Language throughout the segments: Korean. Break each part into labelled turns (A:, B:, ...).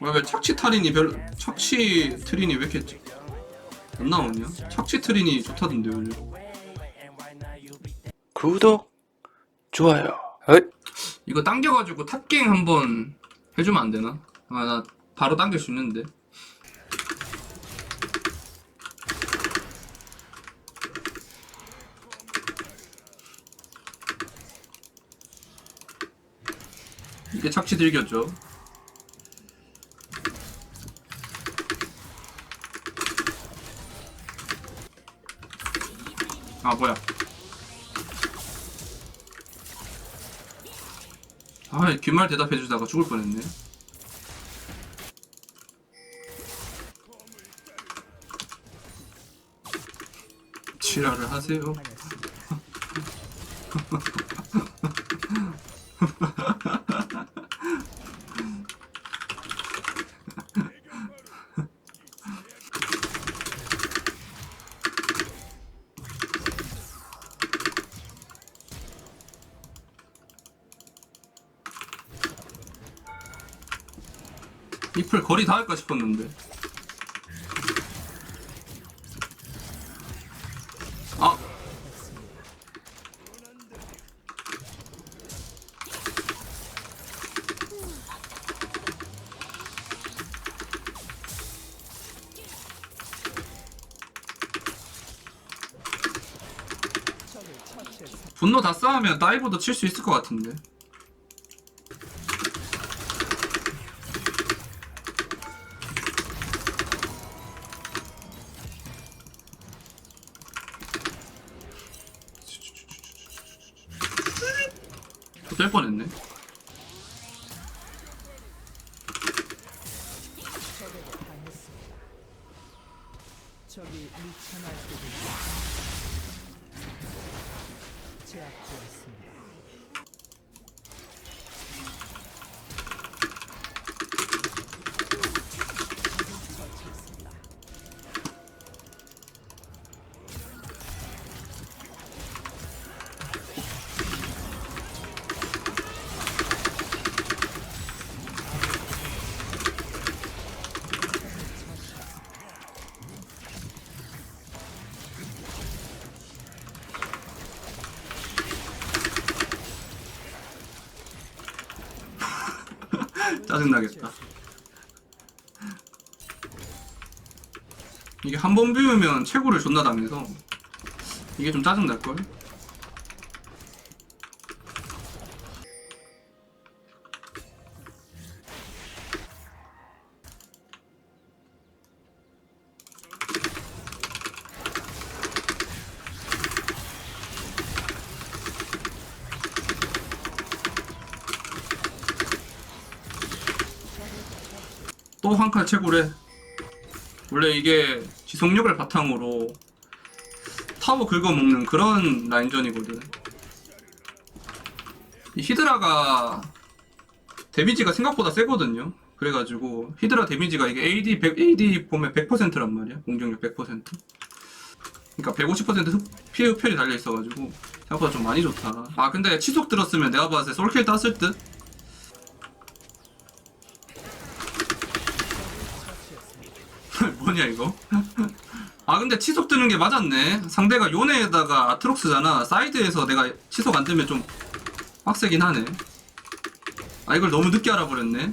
A: 왜, 왜 착취 탈인이 별 착취 트린이 왜 이렇게 안 나오냐? 착취 트린이 좋다던데 요즘
B: 구독, 좋아요. 헛.
A: 이거 당겨가지고 탑갱 한번 해주면 안 되나? 아 나 바로 당길 수 있는데. 이게 착취 들겼죠? 아 뭐야 아, 귓말 대답해 주다가 죽을 뻔했네. 지랄을 하세요. 잎을 거리 닿을까 싶었는데. 아. 분노 다 쌓으면 다이브도 칠 수 있을 것 같은데. 될 뻔했네.
C: 적이 미쳐날 때도 제압되었습니다.
A: 짜증나겠다. 이게 한 번 비우면 최고를 존나 당해서 이게 좀 짜증날걸? 한칸 채굴해. 원래 이게 지속력을 바탕으로 타워 긁어먹는 그런 라인전이거든. 이 히드라가 데미지가 생각보다 세거든요. 그래가지고 히드라 데미지가 이게 AD 100, AD 보면 100%란 말이야. 공격력 100%. 그러니까 150% 흡, 피해 흡혈이 달려 있어가지고 생각보다 좀 많이 좋다. 아 근데 치속 들었으면 내가 봤을 때 솔킬 땄을 듯. 뭐냐 이거? 아 근데 치속 뜨는 게 맞았네. 상대가 요네에다가 아트록스잖아. 사이드에서 내가 치속 안 뜨면 좀 빡세긴 하네. 아 이걸 너무 늦게 알아버렸네.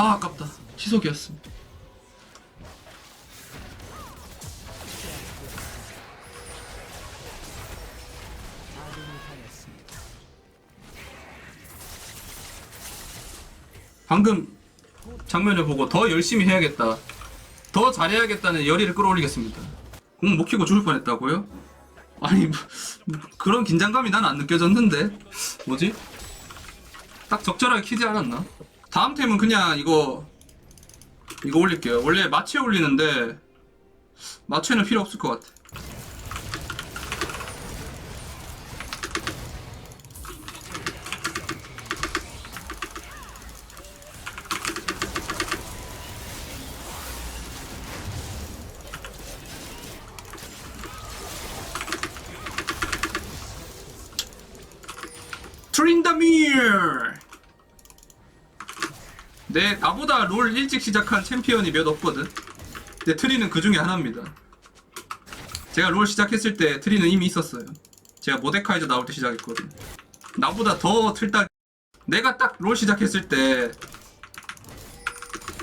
A: 아 아깝다.
C: 당했습니다.
A: 방금 장면을 보고 더 열심히 해야겠다 더 잘해야겠다는 열의를 끌어올리겠습니다. 공 못 키고 죽을 뻔했다고요? 아니 뭐, 뭐 그런 긴장감이 난 안 느껴졌는데 뭐지? 딱 적절하게 키지 않았나? 다음 템은 그냥 이거 이거 올릴게요. 원래 마취 올리는데 마취는 필요 없을 것 같아. 트린다미 르네 나보다 롤 일찍 시작한 챔피언이 몇 없거든 근데 트리는 그 중에 하나입니다 제가 롤 시작했을 때 트리는 이미 있었어요 제가 모데카이저 나올 때 시작했거든 나보다 더 틀딱 내가 딱 롤 시작했을 때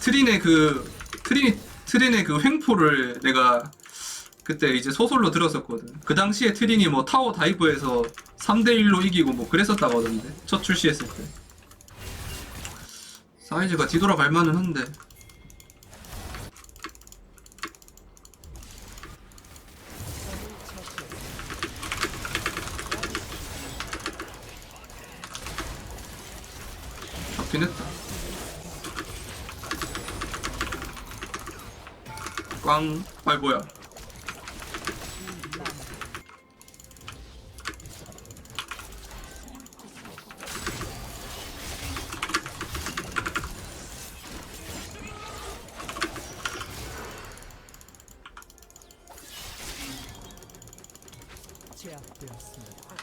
A: 트린의 그 트린 트린의 그 횡포를 내가 그때 이제 소설로 들었었거든. 그 당시에 트린이 뭐 타워 다이브에서 3대 1로 이기고 뭐 그랬었다고 하던데. 첫 출시했을 때. 사이즈가 뒤돌아갈 만은 한데. 잡긴 했다. 꽝. 아이 뭐야.
C: 제압되었습니다.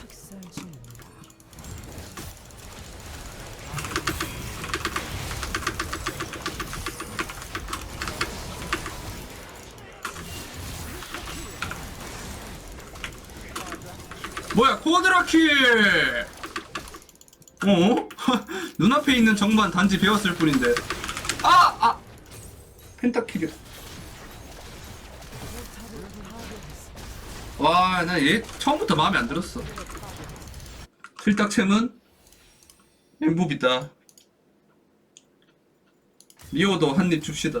C: 학살 중입니다.
A: 뭐야 코드라킬 어? 눈앞에 있는 정만 단지 배웠을 뿐인데 아! 아! 펜타킬이야 와나 얘 처음부터 마음에 안 들었어 틀딱챔은 엠부비다 미호도 한입 줍시다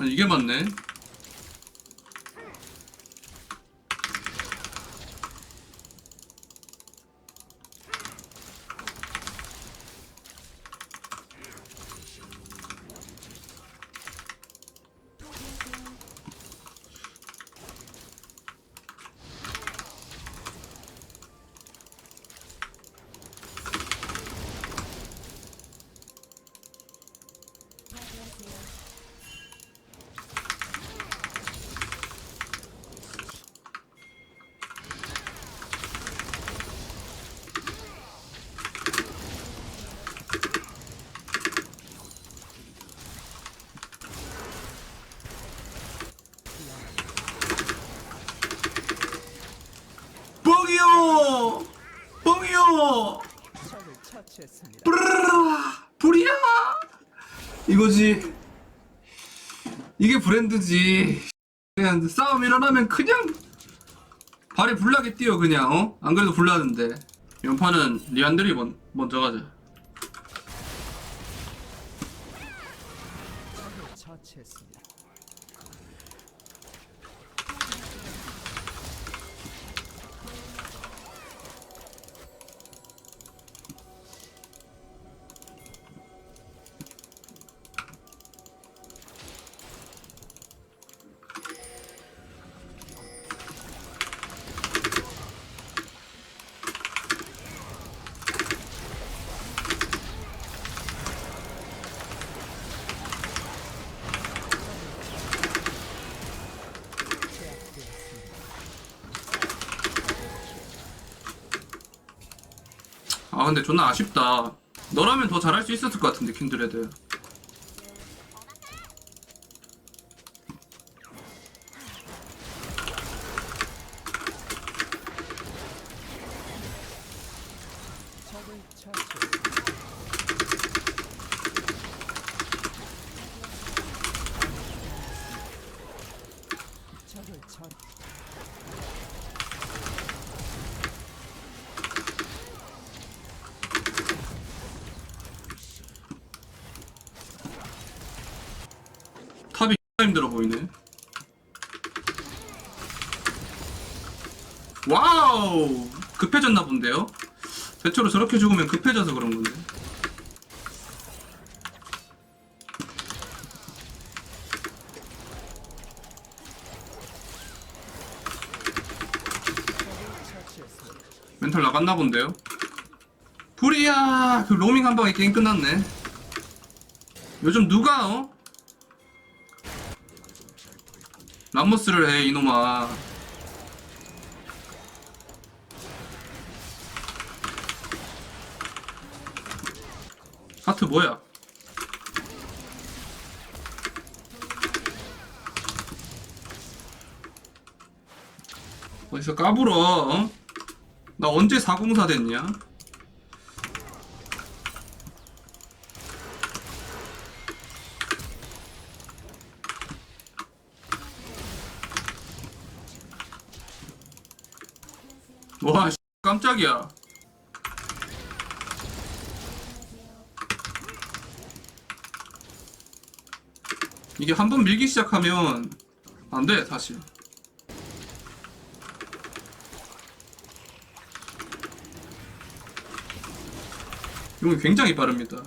A: 아, 이게 맞네. 뻥이요! 뻥이요!
C: 적을
A: 브르르라 불이야! 이거지. 이게 브랜드지. 그냥 싸움 일어나면 그냥 발에 불나게 뛰어 그냥 어? 안 그래도 불나는데. 연판은 먼, 먼저 가자 아 근데 존나 아쉽다. 너라면 더 잘할 수 있었을 것 같은데 킨드레드
C: 적을 처치했습니다.
A: 힘들어 보이네. 와우! 급해졌나 본데요? 대초로 저렇게 죽으면 급해져서 그런 건데. 멘탈 나갔나 본데요? 불이야! 그 로밍 한 방에 게임 끝났네. 요즘 누가, 어? 람머스를 해, 이놈아. 하트 뭐야? 어디서 까불어, 어? 나 언제 404 됐냐? 와, 씨, 깜짝이야. 이게 한 번 밀기 시작하면 안 돼, 사실. 이건 굉장히 빠릅니다.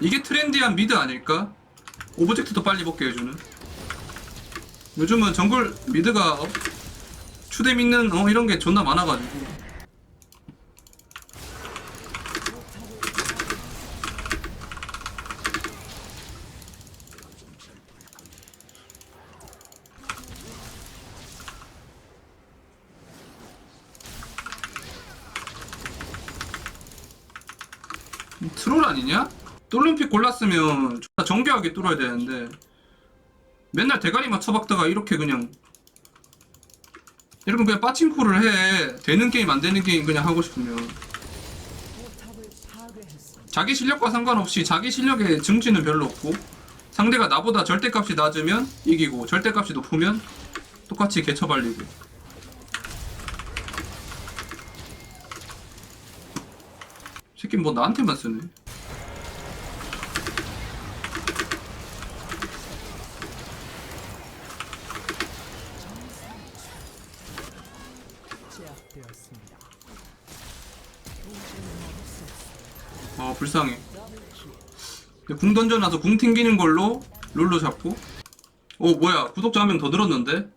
A: 이게 트렌디한 미드 아닐까? 오브젝트도 빨리 먹게 해주는. 요즘은 정글 미드가 어, 추뎀 있는 어 이런 게 존나 많아가지고. 트롤 아니냐? 똘림픽 골랐으면 정교하게 뚫어야 되는데 맨날 대가리만 쳐박다가 이렇게 그냥 이렇게 그냥 빠칭코를 해. 되는 게임 안 되는 게임 그냥 하고 싶으면. 자기 실력과 상관없이 자기 실력의 증지는 별로 없고 상대가 나보다 절대값이 낮으면 이기고 절대값이 높으면 똑같이 개처발리고 새끼 뭐 나한테만 쓰네
C: 제압되었습니다.
A: 아 불쌍해. 근데 궁 던져놔서 궁 튕기는 걸로 룰로 잡고. 오 뭐야. 구독자 한 명 더 늘었는데?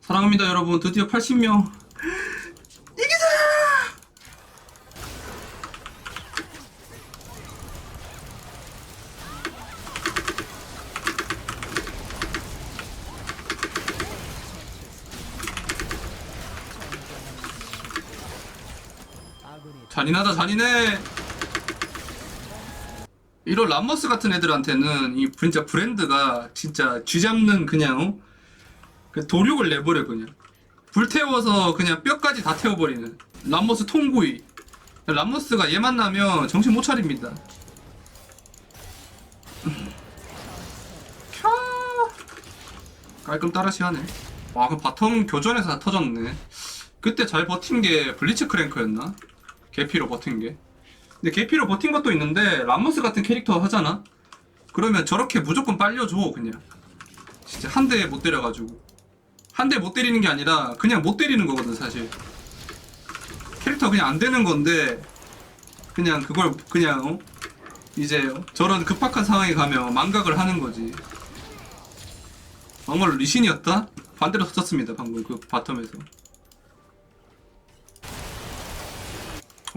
A: 사랑합니다 여러분. 드디어 80명 잔인하다 잔인해. 이런 람머스 같은 애들한테는 이 진짜 브랜드가 진짜 쥐잡는 그냥 어? 그 도륙을 내버려 그냥. 불태워서 그냥 뼈까지 다 태워버리는. 람머스 통구이. 람머스가 얘 만나면 정신 못 차립니다. 캬. 깔끔 따라시 하네. 와 그 바텀 교전에서 다 터졌네. 그때 잘 버틴 게 블리츠 크랭크였나? 개피로 버틴 게. 근데 개피로 버틴 것도 있는데 람머스 같은 캐릭터 하잖아. 그러면 저렇게 무조건 빨려줘 그냥. 진짜 한 대 못 때려가지고 한 대 못 때리는 게 아니라 그냥 못 때리는 거거든 사실. 캐릭터 그냥 안 되는 건데 그냥 그걸 그냥 어? 이제 어? 저런 급박한 상황에 가면 망각을 하는 거지. 정말 리신이었다? 반대로 터졌습니다 방금 그 바텀에서.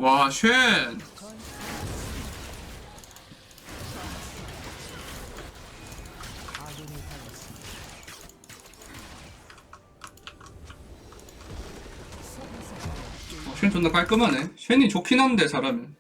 A: 와, 쉔!
C: 당했습니다.
A: 어, 쉔 존나 깔끔하네. 쉔이 좋긴 한데, 잘하면.